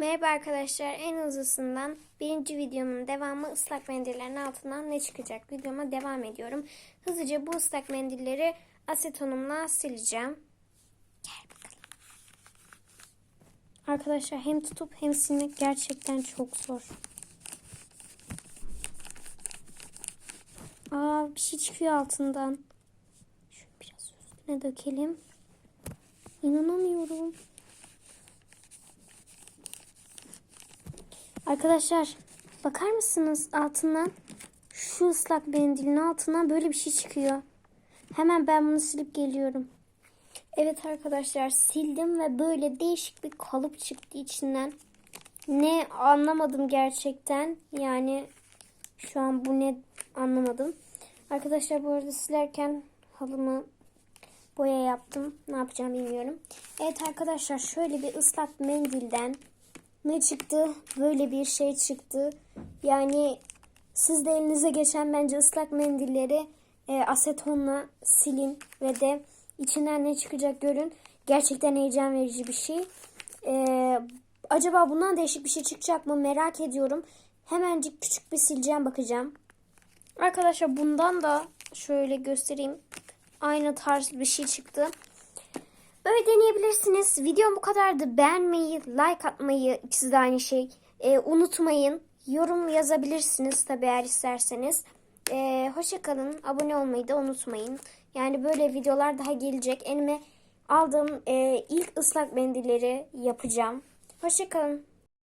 Merhaba arkadaşlar. En hızlısından birinci videomun devamı ıslak mendillerin altından ne çıkacak videoma devam ediyorum. Hızlıca bu ıslak mendilleri asetonumla sileceğim. Gel bakalım. Arkadaşlar hem tutup hem silmek gerçekten çok zor. Aa bir şey çıkıyor altından. Şunu biraz üstüne dökelim. İnanamıyorum. Arkadaşlar bakar mısınız altından şu ıslak mendilin altından böyle bir şey çıkıyor. Hemen ben bunu silip geliyorum. Evet arkadaşlar sildim ve böyle değişik bir kalıp çıktı içinden. Ne anlamadım gerçekten. Yani şu an bu ne anlamadım. Arkadaşlar bu arada silerken halımı boya yaptım. Ne yapacağım bilmiyorum. Evet arkadaşlar şöyle bir ıslak mendilden ne çıktı? Böyle bir şey çıktı. Yani siz de elinize geçen bence ıslak mendilleri e, asetonla silin ve de içinden ne çıkacak görün. Gerçekten heyecan verici bir şey. E, acaba bundan değişik bir şey çıkacak mı merak ediyorum. Hemencik küçük bir sileceğim bakacağım. Arkadaşlar bundan da şöyle göstereyim. Aynı tarz bir şey çıktı. Böyle deneyebilirsiniz. Videom bu kadardı. Beğenmeyi, like atmayı, ikisi de aynı şey. Ee, unutmayın. Yorum yazabilirsiniz tabi eğer isterseniz. Ee, Hoşçakalın. Abone olmayı da unutmayın. Yani böyle videolar daha gelecek. Elime aldığım e, ilk ıslak mendilleri yapacağım. Hoşçakalın.